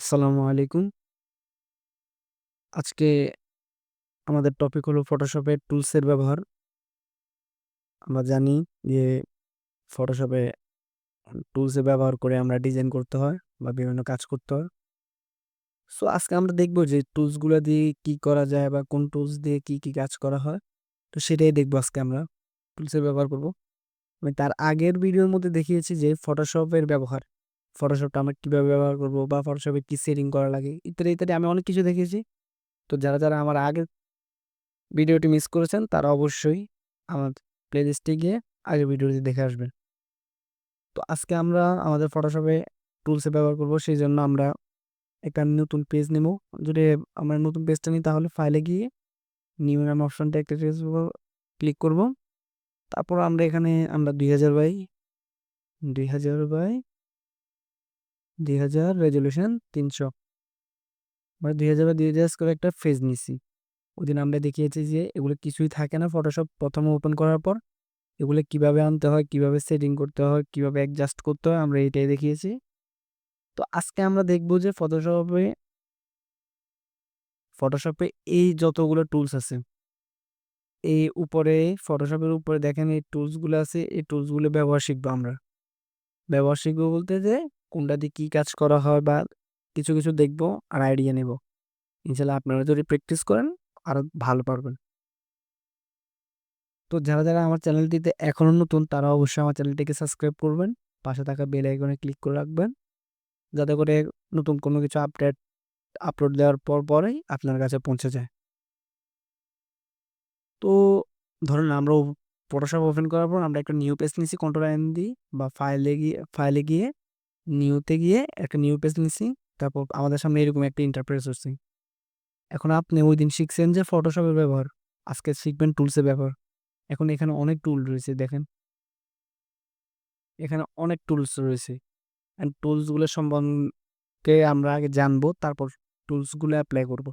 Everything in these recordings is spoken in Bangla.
আসসালামু আলাইকুম। আজকে আমাদের টপিক হলো ফটোশপে টুলসের ব্যবহার। আমরা জানি যে ফটোশপে টুলসের ব্যবহার করে আমরা ডিজাইন করতে হয় বা বিভিন্ন কাজ করতে হয়। সো আজকে আমরা দেখব যে টুলসগুলো দিয়ে কি করা যায় বা কোন টুলস দিয়ে কি, কি কাজ করা হয়। তো সেটাই দেখব আজকে আমরা। টুলসের ব্যবহার করব। আমি তার আগের ভিডিওর মধ্যে দেখিয়েছি যে ফটোশপের ব্যবহার। ফটোশপটা আমরা কীভাবে ব্যবহার করব বা ফটোশপে কী সেটিং করা লাগে ইত্যাদি, ইত্যাদি আমি অনেক কিছু দেখেছি তো যারা, যারা আমার আগের ভিডিওটি মিস করেছেন তারা অবশ্যই আমার প্লেলিস্টে গিয়ে আগের ভিডিওটি দেখে আসবেন। তো আজকে আমরা আমাদের ফটোশপে টুলসে ব্যবহার করব সেই জন্য আমরা একটা নতুন পেজ নেব। যদি আমরা নতুন পেজটা নিই তাহলে ফাইলে গিয়ে নিউ নাম অপশনটা একটা ক্লিক করব। তারপর আমরা এখানে আমরা দুই হাজার বাই দুই হাজার বাই দুই হাজার রেজলিউশন তিনশো। মানে দুই হাজার বা দুই হাজার করে একটা ফেজ নিছি। ওদিন আমরা দেখিয়েছি যে এগুলো কিছুই থাকে না ফটোশপ প্রথমে ওপেন করার পর। এগুলো কীভাবে আনতে হয়, কীভাবে সেটিং করতে হয়, কীভাবে অ্যাডজাস্ট করতে হয়, আমরা এটাই দেখিয়েছি। তো আজকে আমরা দেখব যে ফটোশপে ফটোশপে এই যতগুলো টুলস আছে। এই উপরে ফটোশপের উপরে দেখেন এই টুলসগুলো আছে, এই টুলসগুলো ব্যবহার শিখব আমরা। ব্যবহার শিখব বলতে যে কোনটা দিয়ে কী কাজ করা হয় বা কিছু কিছু দেখব আর আইডিয়া নেব। ইনশাল্লাহ আপনারা যদি প্র্যাকটিস করেন, আরও ভালো পারবেন। তো যারা যারা আমার চ্যানেলটিতে এখনও নতুন, তারা অবশ্যই আমার চ্যানেলটিকে সাবস্ক্রাইব করবেন, পাশে থাকা বেল আইকনে ক্লিক করে রাখবেন, যাতে করে নতুন কোনো কিছু আপডেট আপলোড দেওয়ার পর, পরেই আপনার কাছে পৌঁছে যায়। তো ধরুন আমরা ফটোশপ ওপেন করার পর আমরা একটা নিউ পেজ নিয়েছি কন্ট্রোল এন দিই বা ফাইলে গিয়ে ফাইলে গিয়ে নিউতে গিয়ে একটা নিউ পেজ নিছি। তারপর আমাদের সামনে এরকম একটা ইন্টারপ্রেস হচ্ছে এখন আপনি ওই দিন শিখছেন যে ফটোশপের ব্যবহার, আজকে শিখবেন টুলসের ব্যবহার। এখন এখানে অনেক টুল রয়েছে, দেখেন। এখানে অনেক টুলস রয়েছে। অ্যান্ড টুলসগুলো সম্বন্ধে আমরা আগে জানব, তারপর টুলসগুলো অ্যাপ্লাই করব।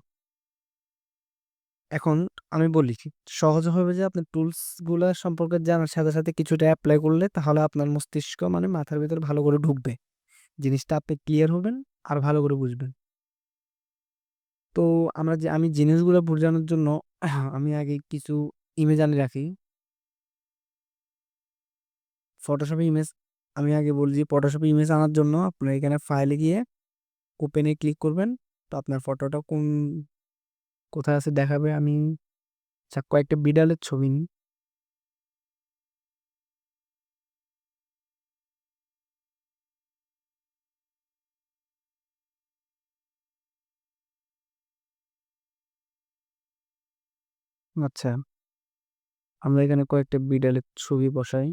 এখন আমি বলি সহজ হবে যে আপনি টুলসগুলো সম্পর্কে জানার সাথে সাথে কিছুটা অ্যাপ্লাই করলে তাহলে আপনার মস্তিষ্ক মানে মাথার ভিতরে ভালো করে ঢুকবে। জিনিসটা আপনি ক্লিয়ার হবেন আর ভালো করে বুঝবেন। তো আমরা যে, আমি জিনিসগুলো বোঝানোর জন্য আমি আগে কিছু ইমেজ আনি রাখি। ফটোশপে ইমেজ আমি আগে বলছি ফটোশপে ইমেজ আনার জন্য আপনার এখানে ফাইলে গিয়ে ওপেনে ক্লিক করবেন। তো আপনার ফটোটা কোন কোথায় আছে দেখাবে আমি আচ্ছা কয়েকটা বিড়ালের ছবি নিই আচ্ছা। আমরা এখানে কয়েকটা বিড়ালের ছবি বসাই।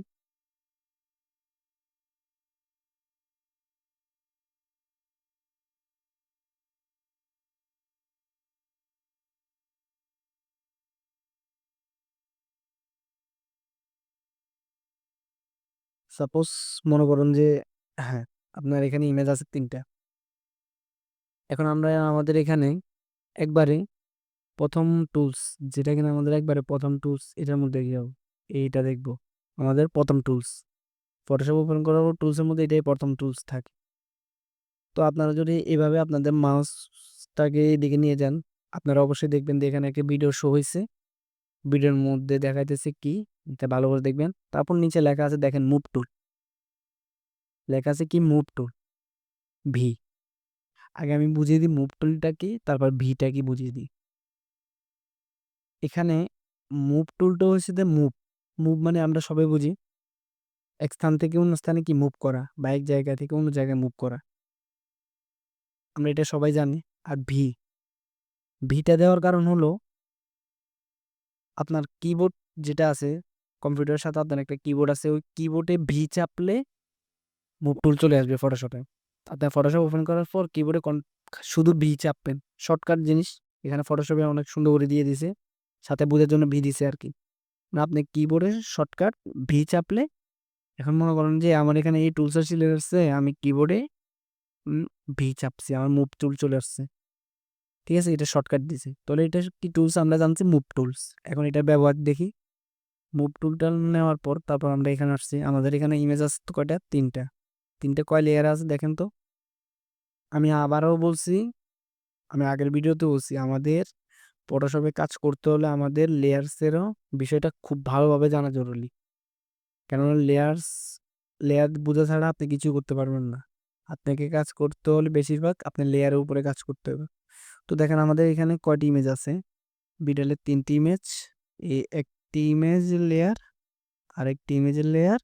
সাপোজ মনে করুন যে হ্যাঁ আপনার এখানে ইমেজ আছে তিনটা। এখন আমরা আমাদের এখানে একবারে প্রথম টুলস যেটা কিনা আমাদের একবারে প্রথম টুলস এটার মধ্যে গিয়েও এইটা দেখব। আমাদের প্রথম টুলস ফটোশপ ওপেন করার টুলসের মধ্যে এটাই প্রথম টুলস থাকে। তো আপনারা যদি এভাবে আপনাদের মাউসটাকে এদিকে নিয়ে যান, আপনারা অবশ্যই দেখবেন যে এখানে একটা ভিডিও শো হয়েছে ভিডিওর মধ্যে দেখাইতেছে কি? এটা ভালো করে দেখবেন। তারপর নিচে লেখা আছে, দেখেন মুভ টুল লেখা আছে কি? মুভ টুল ভি আগে আমি বুঝিয়ে দিই মুভ টুলটা কি? তারপর ভিটা কি বুঝিয়ে দিই। এখানে মুভ টুলটা হচ্ছে যে মুভ মুভ মানে আমরা সবাই বুঝি। এক স্থান থেকে অন্য স্থানে কি মুভ করা বা এক জায়গা থেকে অন্য জায়গায় মুভ করা। আমরা এটা সবাই জানি। আর ভি ভিটা দেওয়ার কারণ হলো আপনার কিবোর্ড যেটা আছে কম্পিউটারের সাথে আপনার একটা কিবোর্ড আছে, ওই কিবোর্ডে ভি চাপলে মুভ টুল চলে আসবে ফটোশপে আপনার ফটোশপ ওপেন করার পর কিবোর্ডে শুধু ভি চাপবেন। শর্টকাট জিনিস এখানে ফটোশপে অনেক সুন্দর করে দিয়ে দিছে সাথে বোঝার জন্য ভি দিছে আর কি আপনি কিবোর্ডে শর্টকাট ভি চাপলে এখন মনে করেন যে আমার এখানে এই টুলসটা চলে আসছে, আমি কিবোর্ডে ভি চাপছি, আমার মুভ টুল চলে আসছে। ঠিক আছে? এটা শর্টকাট দিছে। তাহলে এটা কি টুলস আমরা জানছি মুভ টুলস এখন এটা ব্যবহার দেখি। মুভ টুলটা নেওয়ার পর তারপর আমরা এখানে আসছি। আমাদের এখানে ইমেজ আছে তো কয়টা? তিনটা। তিনটে কয় লেয়ার আছে দেখেন তো? আমি আবারও বলছি, আমি আগের ভিডিওতে বলছি, আমাদের ফটোশপে কাজ করতে হলে আমাদের লেয়ার্সেরও বিষয়টা খুব ভালোভাবে জানা জরুরি। কেননা লেয়ার্স লেয়ার বোঝা ছাড়া আপনি কিছু করতে পারবেন না। আপনাকে কাজ করতে হলে বেশিরভাগ আপনার লেয়ারের উপরে কাজ করতে হবে। তো দেখেন আমাদের এখানে কয়টি ইমেজ আছে? বিড়ালের তিনটি ইমেজ এই একটি ইমেজ লেয়ার আরেকটি ইমেজের লেয়ার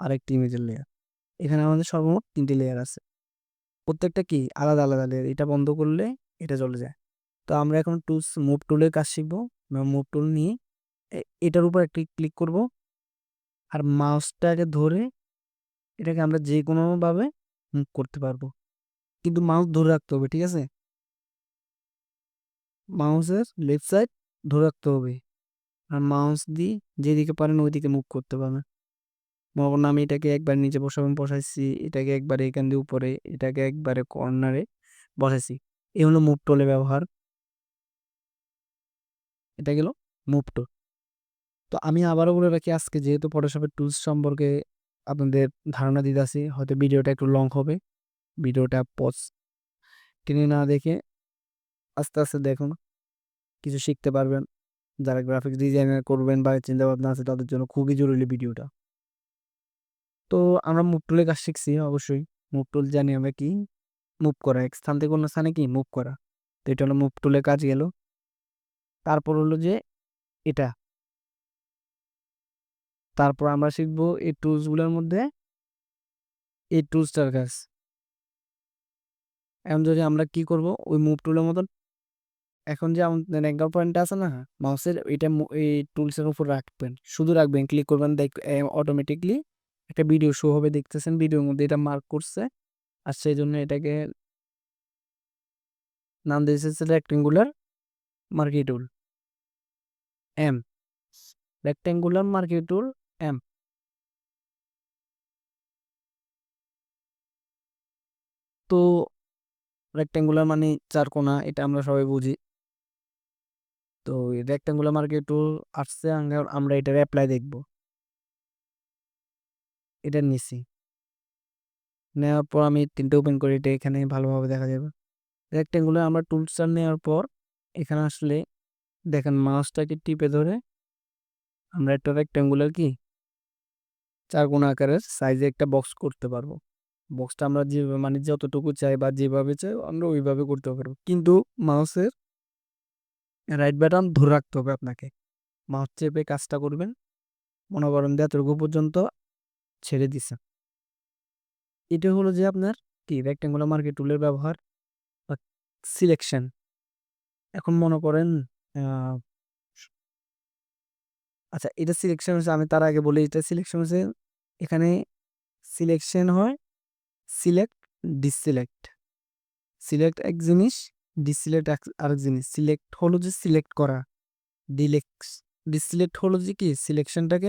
আরেকটি ইমেজের লেয়ার এখানে আমাদের সর্বমোট তিনটি লেয়ার আছে। প্রত্যেকটা কি? আলাদা আলাদা লেয়ার এটা বন্ধ করলে এটা চলে যায়। তো আমরা এখন টুলস মুভ টুলের কাজ শিখব। মুভ টুল নিয়ে এটার উপর একটি ক্লিক করব। আর মাউসটাকে ধরে এটাকে আমরা যে কোনোভাবে মুভ করতে পারব। কিন্তু মাউস ধরে রাখতে হবে, ঠিক আছে? মাউসের লেফট সাইড ধরে রাখতে হবে। আর মাউস দিয়ে যেদিকে পারেন ওইদিকে মুভ করতে পারবেন মনে আমি এটাকে একবার নিচে বসাবেন বসাইছি, এটাকে একবারে এখান দিয়ে উপরে, এটাকে একবারে কর্নারে বসাইছি। এই হলো মুভ টোলে ব্যবহার। এটা গেল মুভ টোল তো আমি আবারও বলে রাখি, আজকে যেহেতু ফটোশপের টুলস সম্পর্কে আপনাদের ধারণা দিতে আসি হয়তো ভিডিওটা একটু লং হবে, ভিডিওটা পজ টেনে না দেখে আস্তে আস্তে দেখুন, কিছু শিখতে পারবেন, যারা গ্রাফিক্স ডিজাইনার করবেন বা চিন্তা ভাবনা আছে তাদের জন্য খুবই জরুরি ভিডিওটা। তো আমরা মুভ টুলে কাজ শিখছি, অবশ্যই। মুভ টুল জানি আমরা কি? মুভ করা। এক স্থান থেকে অন্য স্থানে কি? মুভ করা। তো এটা হলো মুভ টুলে কাজ গেল। তারপর হলো যে এটা। তারপর আমরা শিখব এই টুলসগুলোর মধ্যে এই টুলসটার কাজ। এখন যদি আমরা কি করব? ওই মুভ টুলের মতন। এখন যে আমাদের অ্যাঙ্কার পয়েন্ট আছে না মাউসের এটা এই টুলসের উপর রাখবেন। শুধু রাখবেন ক্লিক করবেন, দেখ অটোমেটিকলি একটা ভিডিও শো হবে, দেখতেছেন ভিডিওর মধ্যে এটা মার্ক করছে। আর সেই জন্য এটাকে নাম দিয়েছে rectangular marquee tool, M rectangular marquee tool, M. তো রেক্টেঙ্গুলার মানে চার কোণা এটা আমরা সবাই বুঝি। তো রেক্টেঙ্গুলার মার্কি টুল আসছে, আমরা- আমরা এটার অ্যাপ্লাই দেখব। এটা নিছি। নেওয়ার পর আমি তিনটে ওপেন করি, এটা এখানে ভালোভাবে দেখা যাবে। রেক্টেঙ্গুলার আমরা টুলসটা নেওয়ার পর এখানে আসলে দেখেন মাউসটাকে টিপে ধরে আমরা একটা রেক্টেঙ্গুলার কি চার কোণ আকারের সাইজে একটা বক্স করতে পারব। বক্সটা আমরা যেভাবে মানে যতটুকু চাই বা যেভাবে চাই আমরা ওইভাবে করতে পারব। কিন্তু মাউসের রাইট বাটন ধরে রাখতে হবে আপনাকে। মাউস চেপে কাজটা করবেন। মনে করেন এতটুকু পর্যন্ত ছেড়ে দিছে। এটা হলো যে আপনার কি রেক্টেঙ্গুলার মার্কেট টুলের ব্যবহার বা সিলেকশন এখন মনে করেন আহ, আচ্ছা এটা সিলেকশন হচ্ছে আমি তার আগে বলি এটা সিলেকশন হচ্ছে এখানে সিলেকশন হয় সিলেক্ট ডিসিলেক্ট সিলেক্ট এক জিনিস ডিসিলেক্ট আরেক জিনিস। সিলেক্ট হলো যে সিলেক্ট করা। ডিলেক্স ডিসিলেক্ট হলো যে কি? সিলেকশনটাকে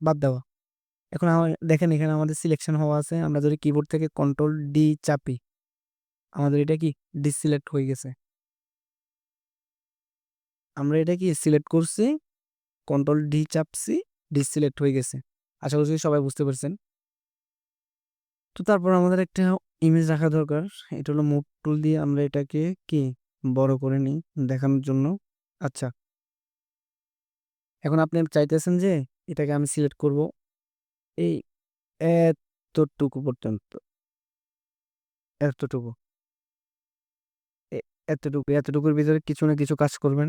বাদ দেওয়া। এখন আমার দেখেন এখানে আমাদের সিলেকশন হওয়া আছে আমরা যদি কিবোর্ড থেকে কন্ট্রোল ডি চাপি আমাদের এটা কি? ডিসিলেক্ট হয়ে গেছে। আমরা এটা কি সিলেক্ট করছি কন্ট্রোল ডি চাপছি ডিসিলেক্ট হয়ে গেছে। আশা করছি সবাই বুঝতে পারছেন। তো তারপর আমাদের একটা ইমেজ রাখা দরকার। এটা হলো মুভ টুল দিয়ে আমরা এটাকে কি? বড় করে নিই দেখানোর জন্য। আচ্ছা। এখন আপনি চাইতেছেন যে এটাকে আমি সিলেক্ট করব এই এতটুকু পর্যন্ত। এতটুকু। এতটুকু, এতটুকুর ভিতরে কিছু না কিছু কাজ করবেন।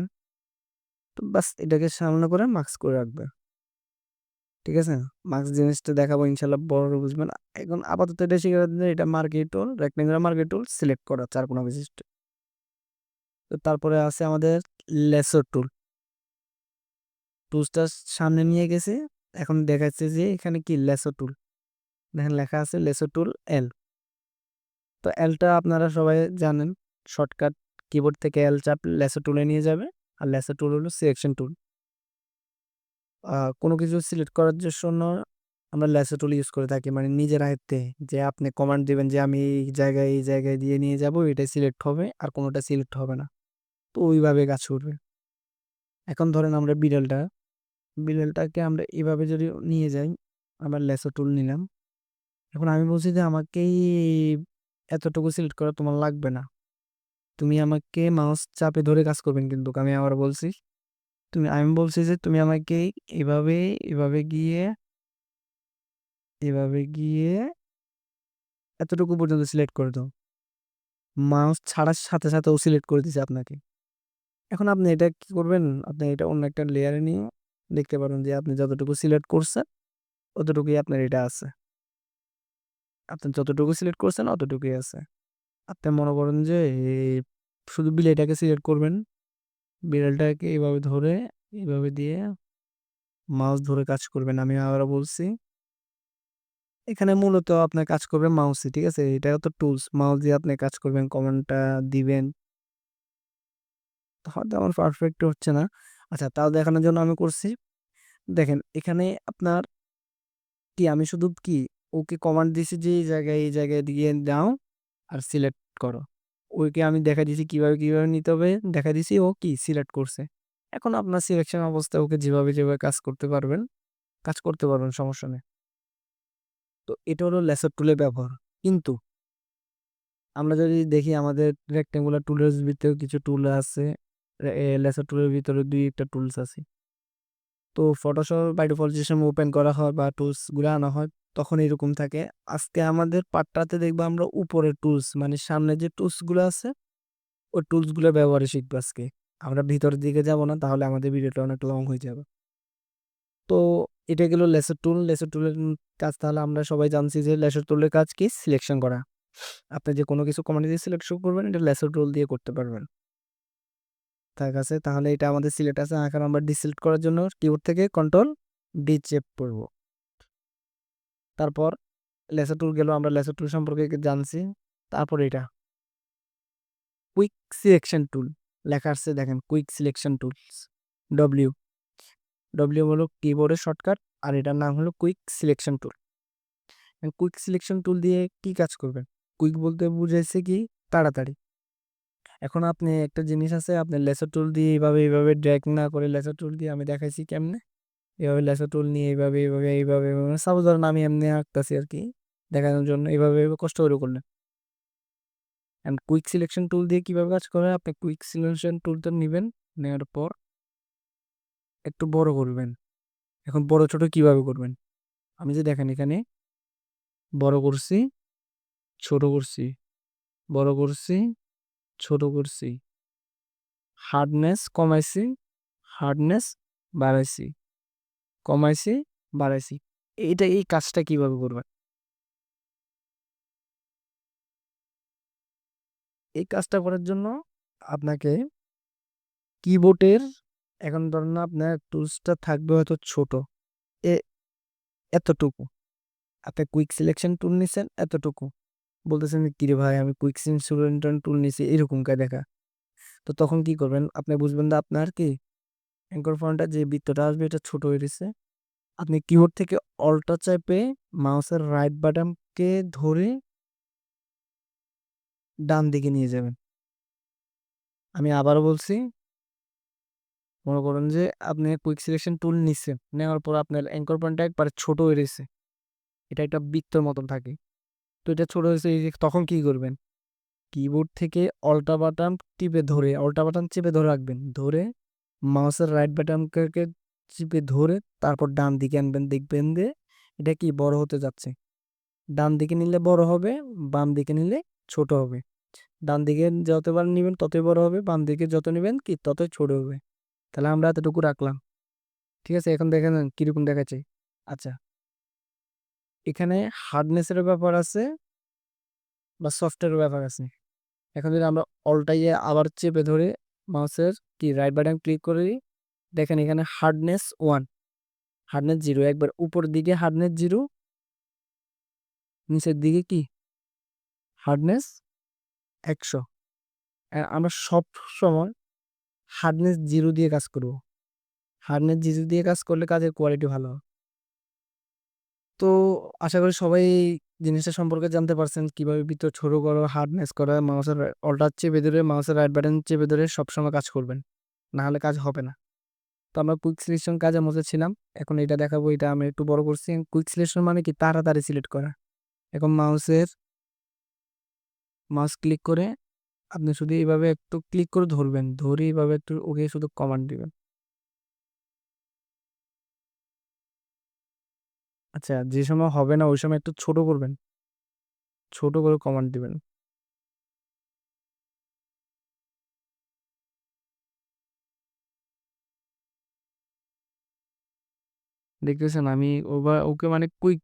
তো বাস এটাকে সামনে করে মাস্ক করে রাখবে। ঠিক আছে? মাস্ক জিনিসটা দেখাবো ইনশাল্লাহ বড় বুঝবেন। এখন আপাতত এটা শিখে এটা marquee tool rectangular marquee tool select করা, চার কোনো বিশিষ্ট। তো তারপরে আছে আমাদের লেসর টুল টুলসটা সামনে নিয়ে গেছে, এখন দেখাচ্ছে যে এখানে কি লেসো টুল দেখেন লেখা আছে লেসো টুল এল তো এলটা আপনারা সবাই জানেন শর্টকাট কিবোর্ড থেকে এল চাপ লেসো টুলে নিয়ে যাবে। আর লেসো টুল হলো সিলেকশন টুল কোনো কিছু সিলেক্ট করার জন্য আমরা লেসো টুল ইউজ করে থাকি মানে নিজের আয়ত্তে যে আপনি কমান্ড দিবেন যে আমি এই জায়গায় এই জায়গায় দিয়ে নিয়ে যাব, এটাই সিলেক্ট হবে আর কোনোটা সিলেক্ট হবে না। তো ওইভাবে গাছ উঠবে এখন ধরেন আমরা বিড়ালটা, বিড়ালটাকে আমরা এভাবে যদি নিয়ে যাই, আমরা লেসো টুল নিলাম। এখন আমি বলছি যে আমাকে এতটুকু সিলেক্ট করা তোমার লাগবে না। তুমি আমাকে মাউস চাপে ধরে কাজ করবেন কিন্তু, আমি আবার বলছি। তুমি, আমি বলছি যে তুমি আমাকে এভাবে এভাবে গিয়ে এভাবে গিয়ে এতটুকু পর্যন্ত সিলেক্ট করে দাও। মাউস ছাড়ার সাথে সাথে ও সিলেক্ট করে দিছে আপনাকে। এখন আপনি এটা কি করবেন? আপনি এটা অন্য একটা লেয়ারে নিয়ে দেখতে পারেন যে আপনি যতটুকু সিলেক্ট করছেন, অতটুকুই আপনার এটা আছে। আপনি যতটুকু সিলেক্ট করছেন, অতটুকুই আছে। আপনি মনে করেন যে শুধু বিলেটাকে সিলেক্ট করবেন। বিড়ালটাকে এইভাবে ধরে এইভাবে দিয়ে মাউস ধরে কাজ করবেন, আমি আবার বলছি। এখানে মূলত আপনার কাজ করবে মাউসে, ঠিক আছে? এটা তো টুলস মাউস দিয়ে আপনি কাজ করবেন, কমেন্টটা দিবেন। হয়তো আমার পারফেক্ট হচ্ছে না। আচ্ছা তাও দেখানোর জন্য আমি করছি। দেখেন, এখানে আপনার কি, আমি শুধু কি, ওকে কমান্ড দিছি যে, এই জায়গায় এই জায়গায় দিয়ে দাও, আর সিলেক্ট করো। ওইকে আমি দেখা দিছি কীভাবে কীভাবে নিতে হবে, দেখা দিছি ও কি সিলেক্ট করছে। এখন আপনার সিলেকশন অবস্থায় ওকে যেভাবে যেভাবে কাজ করতে পারবেন, কাজ করতে পারবেন, সমস্যা নেই। তো এটা হলো লেসার টুলের ব্যবহার। কিন্তু আমরা যদি দেখি আমাদের রেক্টেঙ্গুলার টুলের ভিতরে কিছু টুল আছে লেসার টুলের ভিতরে দুই একটা টুলস আছে। তো ফটোশপ বাই ডিফল্ট ওপেন করা হয় বা টুলসগুলো আনা হয় তখন এরকম থাকে। আজকে আমাদের পার্টটাতে দেখব আমরা উপরের টুলস মানে সামনে যে টুলসগুলো আছে, ওই টুলসগুলো ব্যবহারে শিখব আজকে। আমরা ভিতরের দিকে যাব না, তাহলে আমাদের ভিডিওটা অনেক লং হয়ে যাবে। তো এটা গেল লেসার টুল লেসার টুলের কাজ তাহলে আমরা সবাই জানছি যে লেসার টুলের কাজ কি? সিলেকশন করা। আপনি যে কোনো কিছু কমান্ড দিয়ে সিলেকশন করবেন, এটা লেসার টুল দিয়ে করতে পারবেন। তার কাছে তাহলে এটা আমাদের সিলেক্ট আছে। এখন আমরা ডিসিলেক্ট করার জন্য কিবোর্ড থেকে কন্ট্রোল ডি চেপ করব। তারপর লেসার টুল গেল আমরা লেসার টুল সম্পর্কে জানছি। তারপর এটা কুইক সিলেকশন টুল। লেখা আসছে দেখেন, quick selection tools. W W হলো কিবোর্ডের শর্টকাট আর এটার নাম হলো quick selection tool. Quick selection tool দিয়ে কি কাজ করবেন? কুইক বলতে বুঝাইছে কি? তাড়াতাড়ি। এখন আপনি একটা জিনিস আছে, আপনি লেসার টুল দিয়ে এইভাবে এইভাবে ড্র্যাগ না করে লেসার টুল দিয়ে আমি দেখাইছি কেমনে? এভাবে লেসার টুল নিয়ে এইভাবে এইভাবে এইভাবে সাপোজ ধরেন আমি এমনি আঁকতেছি আর কি দেখানোর জন্য এইভাবে এইভাবে কষ্ট করে করলেন অ্যান্ড কুইক সিলেকশন টুল দিয়ে কীভাবে কাজ করে আপনি কুইক সিলেকশন টুলটা নেবেন, নেওয়ার পর একটু বড় করবেন। এখন বড়, ছোট কীভাবে করবেন? আমি যে দেখেন এখানে বড় করছি, ছোট করছি, বড় করছি, ছোট করছি। হার্ডনেস কমাইছি হার্ডনেস বাড়াইছি। কমাইছি, বাড়াইছি। এইটা, এই কাজটা কীভাবে করবেন? এই কাজটা করার জন্য আপনাকে কিবোর্ডের এখন ধরুন আপনার টুলসটা থাকবে হয়তো ছোট। এ, এতটুকু। আপনি কুইক সিলেকশন টুল নিছেন, এতটুকু। বলতেছেন কিরে ভাই, আমি কুইক সিলেকশন টুল নিছি। এরকম কা দেখা। তো তখন কি করবেন? আপনি বুঝবেন না আপনার কি অ্যাঙ্কর ফোনটা যে বৃত্তটা আসবে এটা ছোট হয়ে গেছে। আপনি কিবোর্ড থেকে অল্টা চাইপে মাউসের রাইট বাটনকে ধরে ডান দিকে নিয়ে যাবেন। আমি আবার বলছি, মনে করেন যে আপনি কুইক সিলেকশন টুল নিচ্ছেন নেওয়ার পর আপনার অ্যাঙ্কর পয়েন্টটা একবারে ছোট হয়ে রয়েছে। এটা একটা বৃত্তর মতন থাকে। তো এটা ছোট হয়েছে তখন কি করবেন? কিবোর্ড থেকে অল্টা বাটন টিপে ধরে অল্টা বাটন চেপে ধরে রাখবেন। ধরে মাউসের রাইট বাটনকে চিপে ধরে তারপর ডান দিকে আনবেন, দেখবেন যে এটা কি বড় হতে যাচ্ছে। ডান দিকে নিলে বড় হবে, বাম দিকে নিলে ছোট হবে। ডান দিকে যতবার নেবেন ততই বড় হবে, বাম দিকে যত নেবেন কি ততই ছোট হবে। তাহলে আমরা এতটুকু রাখলাম। ঠিক আছে, এখন দেখেন কীরকম দেখাচ্ছে। আচ্ছা। এখানে হার্ডনেসের ব্যাপার আছে বা সফটওয়্যারের ব্যাপার আছে। এখন যদি আমরা অলটাইয়ে আবার চেপে ধরে মাউসের কি রাইট বাটন ক্লিক করে দেখেন এখানে হার্ডনেস ওয়ান হার্ডনেস জিরো একবার উপর দিকে হার্ডনেস জিরো নিচের দিকে কি? হার্ডনেস একশো। আমরা সব সময় হার্ডনেস জিরো দিয়ে কাজ করব। হার্ডনেস জিরো দিয়ে কাজ করলে কাজের কোয়ালিটি ভালো তো আশা করি সবাই জিনিসটা সম্পর্কে জানতে পারছেন। কীভাবে ভিতর ছোট করো হার্ডনেস করা, মাউসের অল্টার চেপে ধরে, মাউসের রাইট বাটন চেপে ধরে সবসময় কাজ করবেন। না হলে কাজ হবে না। তো আমরা কুইক সিলেকশন কাজে মজা ছিলাম। এখন এটা দেখাবো, এটা আমি একটু বড় করছি। কুইক সিলেকশন মানে কি? তাড়াতাড়ি সিলেক্ট করা। এখন মাউসের, মাউস ক্লিক করে আপনি শুধু এইভাবে একটু ক্লিক করে ধরবেন। ধরে এইভাবে একটু ওকে শুধু কমান্ড দিবেন। আচ্ছা যে সময় হবে না, ওই সময় একটু ছোট করবেন? ছোট করে কমান্ড দিবেন। দেখতেছেন, আমি ওবা, ওকে মানে কুইক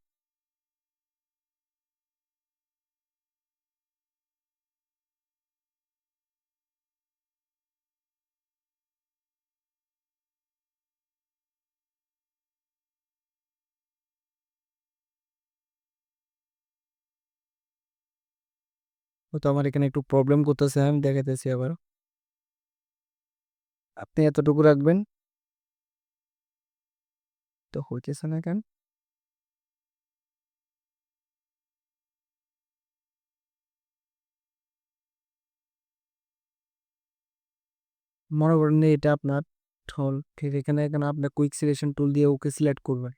হয়তো আমার এখানে একটু প্রবলেম করতেছে, আমি দেখাতেছি আবার আপনি এতটুকু রাখবেন? তো হইতেছে না কেন? মনে করেন এটা আপনার ঠল ঠিক এখানে এখানে আপনার কুইক সিলেকশন টুল দিয়ে ওকে সিলেক্ট করবেন।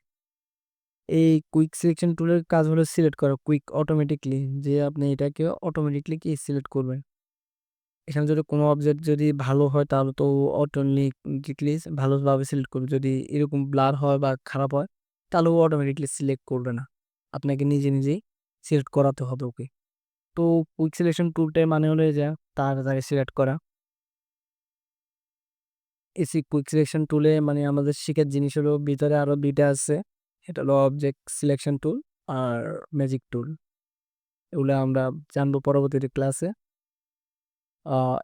এই কুইক সিলেকশন টুলের কাজ হলো সিলেক্ট করা কুইক অটোমেটিকলি যে আপনি এটাকে অটোমেটিকলি কি সিলেক্ট করবেন। এখানে যদি কোনো অবজেক্ট যদি ভালো হয় তাহলে তো অটোমেটিকলি ভালোভাবে সিলেক্ট করবে। যদি এরকম ব্লার হয় বা খারাপ হয় তাহলে ও অটোমেটিকলি সিলেক্ট করবে না। আপনাকে নিজে নিজেই সিলেক্ট করাতে হবে ওকে। তো কুইক সিলেকশন টুলটাই মানে হলো যে তার তাকে সিলেক্ট করা এসি কুইক সিলেকশন টুলে মানে আমাদের শিখার জিনিস হলো ভিতরে আরও দুইটা আছে। এটা হলো অবজেক্ট সিলেকশন টুল আর ম্যাজিক টুল এগুলো আমরা জানব পরবর্তীতে ক্লাসে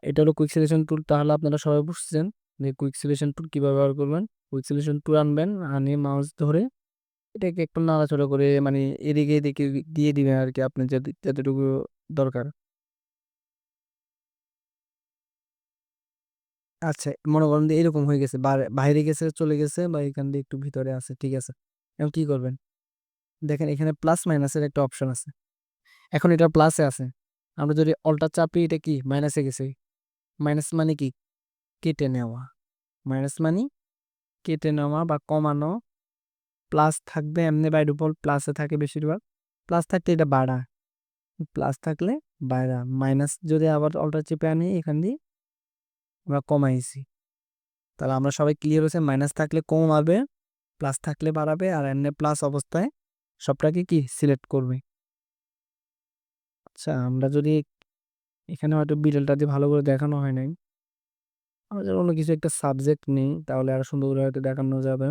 এটা হলো কুইক সিলেকশন টুল তাহলে আপনারা সবাই বুঝছেন যে কুইক সিলেকশন টুল কীভাবে ব্যবহার করবেন। কুইক সিলেকশন টুল আনবেন, আনি মাউস ধরে এটাকে একটু নাড়াচড়া করে মানে এদিকে এদিকে দিয়ে দিবেন আর কি আপনি যতটুকু দরকার। আচ্ছা মনে করেন যে এরকম হয়ে গেছে বাইরে গেছে, চলে গেছে বা এখান দিয়ে একটু ভিতরে আছে, ঠিক আছে। এখন কি করবেন? দেখেন, এখানে প্লাস মাইনাসের একটা অপশন আছে। এখন এটা প্লাসে আছে। আমরা যদি অল্টা চাপি, এটা কি? মাইনাসে গেছে। মাইনাস মানে কি? কেটে নেওয়া। মাইনাস মানে কেটে নেওয়া বা কমানো। প্লাস থাকবে এমনি বাইর উপর প্লাসে থাকে বেশিরভাগ। প্লাস থাকলে এটা বাড়া। প্লাস থাকলে বাইরা মাইনাস যদি আবার অল্টা চেপে আনি, এখান দিয়ে আমরা কমাইছি। তাহলে আমরা সবাই ক্লিয়ার হয়েছে। মাইনাস থাকলে কমাবে। প্লাস থাকলে বাড়াবে আর এমনি প্লাস অবস্থায় সবটাকে কি সিলেক্ট করবে? আচ্ছা আমরা যদি এখানে হয়তো বিড়ালটা দিয়ে ভালো করে দেখানো হয় নাই। আমাদের অন্য কিছু একটা সাবজেক্ট নেই, তাহলে আরও সুন্দর করে হয়তো দেখানো যাবে।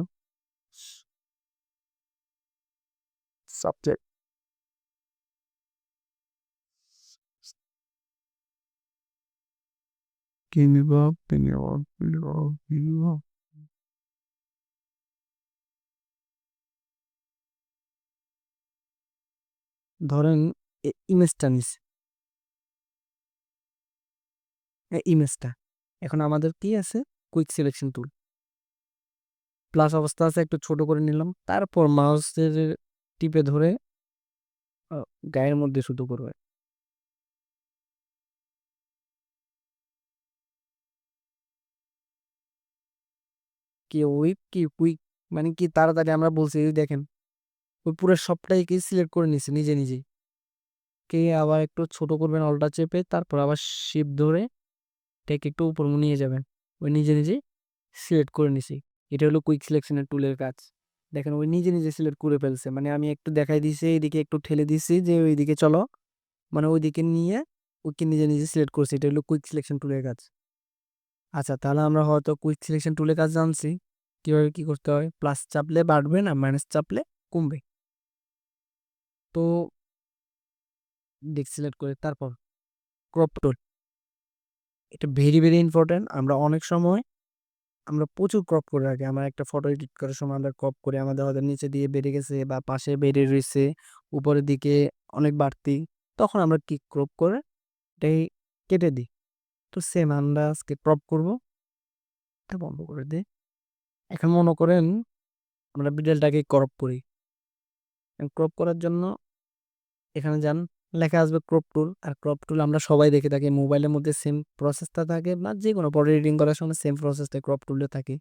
সাবজেক্ট ধরেন ইমেজটা নিছে। ইমেজটা। এখন আমাদের কি আছে? কুইক সিলেকশন টুল প্লাস অবস্থা আছে, একটু ছোট করে নিলাম। তারপর মাউসের টিপে ধরে গায়ের মধ্যে শুধু করবে। কি উইক কি কুইক মানে কি তাড়াতাড়ি আমরা বলছি দেখেন। ওই পুরো সবটাই কি সিলেক্ট করে নিছে নিজে নিজেই। কে আবার একটু ছোট করবেন, অলটা চেপে তারপর আবার শিপ ধরে এটাকে একটু উপর নিয়ে যাবেন। ওই নিজে নিজে সিলেক্ট করে নিছি। এটা হলো কুইক সিলেকশনের টুলের কাজ। দেখেন ওই নিজে নিজে সিলেক্ট করে ফেলছে। মানে আমি একটু দেখাই দিছি, এইদিকে একটু ঠেলে দিছি যে ওইদিকে চলো। মানে ওইদিকে নিয়ে ওকে নিজে নিজে সিলেক্ট করছি। এটা হলো কুইক সিলেকশন টুলের কাজ। আচ্ছা তাহলে আমরা হয়তো কুইক সিলেকশন টুলের কাজ জানছি। কীভাবে কী করতে হয়? প্লাস চাপলে বাড়বে না মাইনাস চাপলে কমবে। তো ডিক সিলেক্ট করে তারপর ক্রপ টুল এটা ভেরি ভেরি ইম্পর্টেন্ট আমরা অনেক সময়, আমরা প্রচুর ক্রপ করে রাখি। আমরা একটা ফটো এডিট করার সময় আমরা ক্রপ করে। আমাদের হয়তো নিচে দিয়ে বেড়ে গেছে বা পাশে বেড়ে রয়েছে, উপরের দিকে অনেক বাড়তি, তখন আমরা কি ক্রপ করে এটাই কেটে দিই। তো সেম আমরা আজকে ক্রপ করব। এটা বন্ধ করে দিই এখন মনে করেন আমরা বিড়ালটাকে ক্রপ করি। ক্রপ করার জন্য এখানে যান, লেখা আসবে ক্রপ টুল আর ক্রপ টুল আমরা সবাই দেখে থাকি মোবাইলের মধ্যে সেম প্রসেসটা থাকে বা যে কোনো পরে এডিটিং করার সময় সেম প্রসেসটা ক্রপ টুলে থাকে।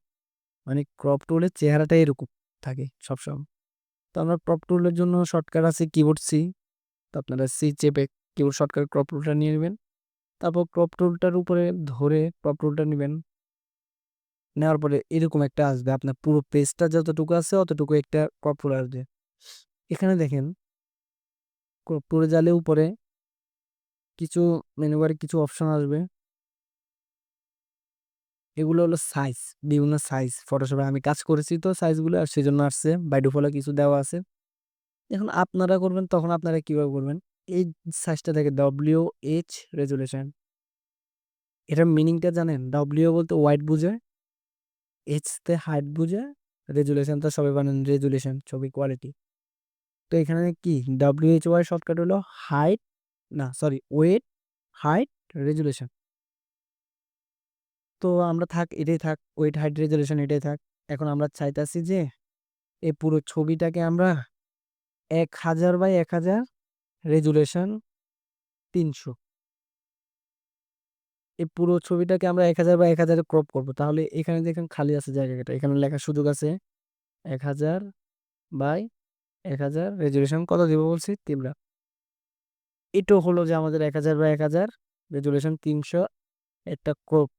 মানে ক্রপ টুলের চেহারাটা এরকম থাকে সবসময়। তো আমরা ক্রপ টুলের জন্য শর্টকাট আছে কিবোর্ড সি তো আপনারা সি চেপে কিবোর্ড শর্টকাট ক্রপ টুলটা নিয়ে নেবেন। তারপর ক্রপ টুলটার উপরে ধরে ক্রপ টুলটা নেবেন। নেওয়ার পরে এরকম একটা আসবে, আপনার পুরো পেজটা যতটুকু আছে, অতটুকু একটা ক্রপ টুল আসবে। এখানে দেখেন টুলে জালে উপরে কিছু মেনু বারে কিছু অপশন আসবে। এগুলো হলো সাইজ বিভিন্ন সাইজ ফটোশপে আমি কাজ করেছি তো সাইজগুলো আর সেজন্য আসছে। বাই ডিফল্টে কিছু দেওয়া আছে। এখন আপনারা করবেন, তখন আপনারা কীভাবে করবেন? এই সাইজটা থেকে ডব্লিউ এইচ রেজুলেশন এটার মিনিংটা জানেন? ডব্লিউ বলতে হোয়াইট বুঝায় এইচ তে হাইট বুঝায় রেজুলেশন তো সবাই বানেন রেজুলেশন ছবি কোয়ালিটি এখানে কি? ডব্লিউ এইচ ওয়াই শর্টকাট হলো হাইট না সরি ওয়েট হাইট রেজুলেশন তো আমরা থাক, এটাই থাক ওয়েট হাইট রেজুলেশন এটাই থাক। এখন আমরা চাইতাছি যে এই পুরো ছবিটাকে আমরা এক হাজার বাই এক হাজার রেজুলেশন তিনশো। এই পুরো ছবিটাকে আমরা এক হাজার বা এক হাজারে ক্রপ করব। তাহলে এখানে দেখেন খালি আছে জায়গাটা। এখানে লেখার সুযোগ আছে এক হাজার বাই এক হাজার রেজুলেশন কত দিব বলছি? তিনটা। এটাও হলো যে আমাদের এক হাজার বা এক হাজার রেজুলেশন তিনশো, একটা কোপ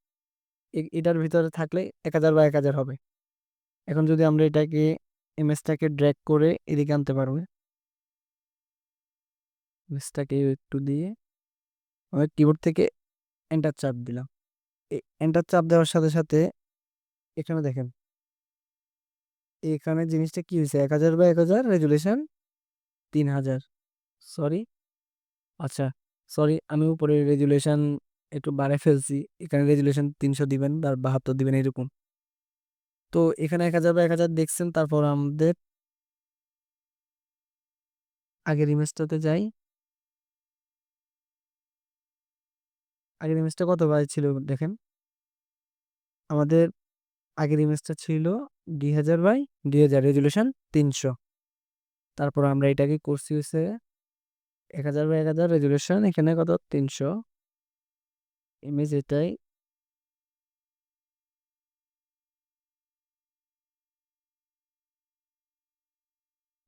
এটার ভিতরে থাকলে এক হাজার বা এক হাজার হবে। এখন যদি আমরা এটাকে ইমেজটাকে ড্র্যাগ করে এদিকে আনতে পারব ইমেজটাকে একটু দিয়ে আমি কিবোর্ড থেকে এন্টার চাপ দিলাম। এন্টার চাপ দেওয়ার সাথে সাথে এখানে দেখেন এখানে জিনিসটা কি হয়েছে এক হাজার বা এক হাজার রেজুলেশন তিন হাজার। সরি। আচ্ছা সরি, আমি উপরে রেজুলেশন একটু বাড়ায় ফেলছি। এখানে রেজুলেশন তিনশো দিবেন আর বাহাত্তর দিবেন এরকম তো এখানে এক হাজার বা এক হাজার দেখছেন, তারপর আমাদের আগের ইমেজটাতে যাই। আগের ইমেজটা কত বাই ছিল, দেখেন? আমাদের আগের ইমেজটা ছিল দুই হাজার বাই দুই হাজার রেজুলেশন তিনশো। তারপর আমরা এটাকে করছি হচ্ছে এক হাজার বাই এক হাজার রেজুলেশন, এখানে কত? তিনশো। ইমেজ এটাই।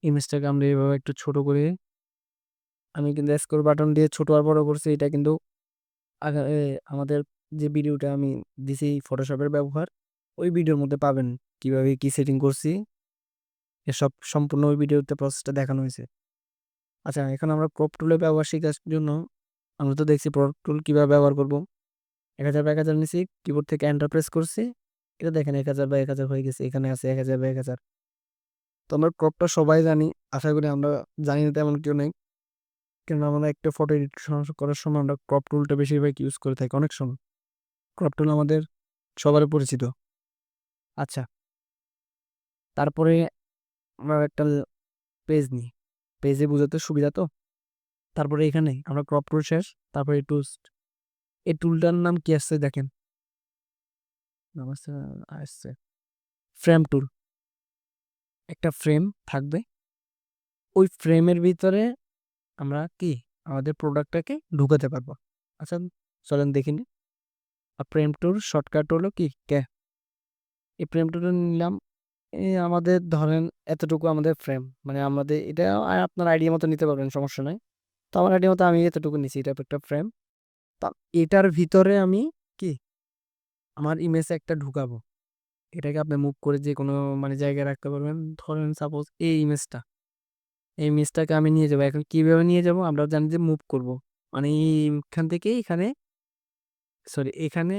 ইমেজটাকে আমরা এভাবে একটু ছোট করে, আমি কিন্তু স্কোর বাটন দিয়ে ছোট আর বড় করছি, এটা কিন্তু আমাদের যে ভিডিওটা আমি দিছি ফটোশপের ব্যবহার, ওই ভিডিওর মধ্যে পাবেন। কীভাবে কি সেটিং করছি? এসব সম্পূর্ণ ওই ভিডিওতে প্রসেসটা দেখানো হয়েছে। আচ্ছা এখন আমরা ক্রপ টুলের ব্যবহার শেখার জন্য আমরা তো দেখছি ক্রপ টুল কীভাবে ব্যবহার করব। এক হাজার বা এক হাজার নিয়েছি কিবোর্ড থেকে এন্টার প্রেস করছি। এটা দেখেন এক হাজার বা এক হাজার হয়ে গেছে, এখানে আছে এক হাজার বা এক হাজার। তো আমরা ক্রপটা সবাই জানি, আশা করি আমরা জানি না তেমন কেউ নেই। কেন আমরা একটা ফটো এডিট করার সময় আমরা ক্রপ টুলটা বেশিরভাগ ইউজ করে থাকি, অনেক সময়। ক্রপ টুল আমাদের সবার পরিচিত। আচ্ছা তারপরে আমরা একটা পেজ নিই। পেজে বোঝাতে সুবিধা তো? তারপরে এখানে আমরা ক্রপ টুল শেষ তারপরে এই টুলস এই টুলটার নাম কি আসছে দেখেন? আসছে ফ্রেম টুল একটা ফ্রেম থাকবে। ওই ফ্রেমের ভিতরে আমরা কি? আমাদের প্রোডাক্টটাকে ঢুকাতে পারব। আচ্ছা চলেন দেখিনি আর ফ্রেম টুর শর্টকাট হলো কি? কে? এই ফ্রেম টুলটা নিলাম। আমাদের ধরেন এতটুকু আমাদের ফ্রেম মানে আমাদের এটা আপনার আইডিয়া মতো নিতে পারবেন, সমস্যা নাই। তো আমার আইডিয়া মতো আমি এতটুকু নিছি, এটা একটা ফ্রেম তা এটার ভিতরে আমি কি? আমার ইমেজ একটা ঢুকাবো। এটাকে আপনি মুভ করে যে কোনো মানে জায়গায় রাখতে পারবেন। ধরেন সাপোজ এই ইমেজটা এই ইমেজটাকে আমি নিয়ে যাব। এখন কীভাবে নিয়ে যাব? আমরা জানি যে মুভ করব। মানে এইখান থেকে এখানে সরি এখানে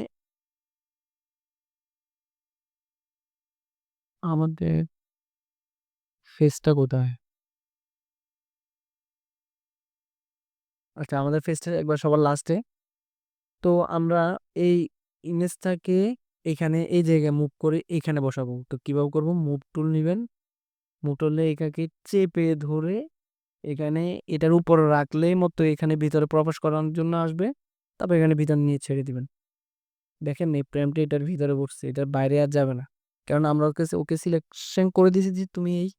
আমাদের ফেসটা কোথায়? আচ্ছা আমাদের ফেসটা একবার সবার লাস্টে তো আমরা এই ইমেজটাকে এখানে, এই জায়গায় মুভ করে এখানে বসাবো। তো কীভাবে করব? মুভ টুল নেবেন। মুভ টুলে এটাকে চেপে ধরে এখানে এটার উপরে রাখলেই মতো এখানে ভিতরে প্রবেশ করানোর জন্য আসবে। তারপর এখানে ভিতর নিয়ে ছেড়ে দিবেন। দেখেন এই প্রেমটা এটার ভিতরে বসছে, এটার বাইরে আর যাবে না। কারণ আমরা ওকে ওকে সিলেকশন করে দিয়েছি যে তুমি এই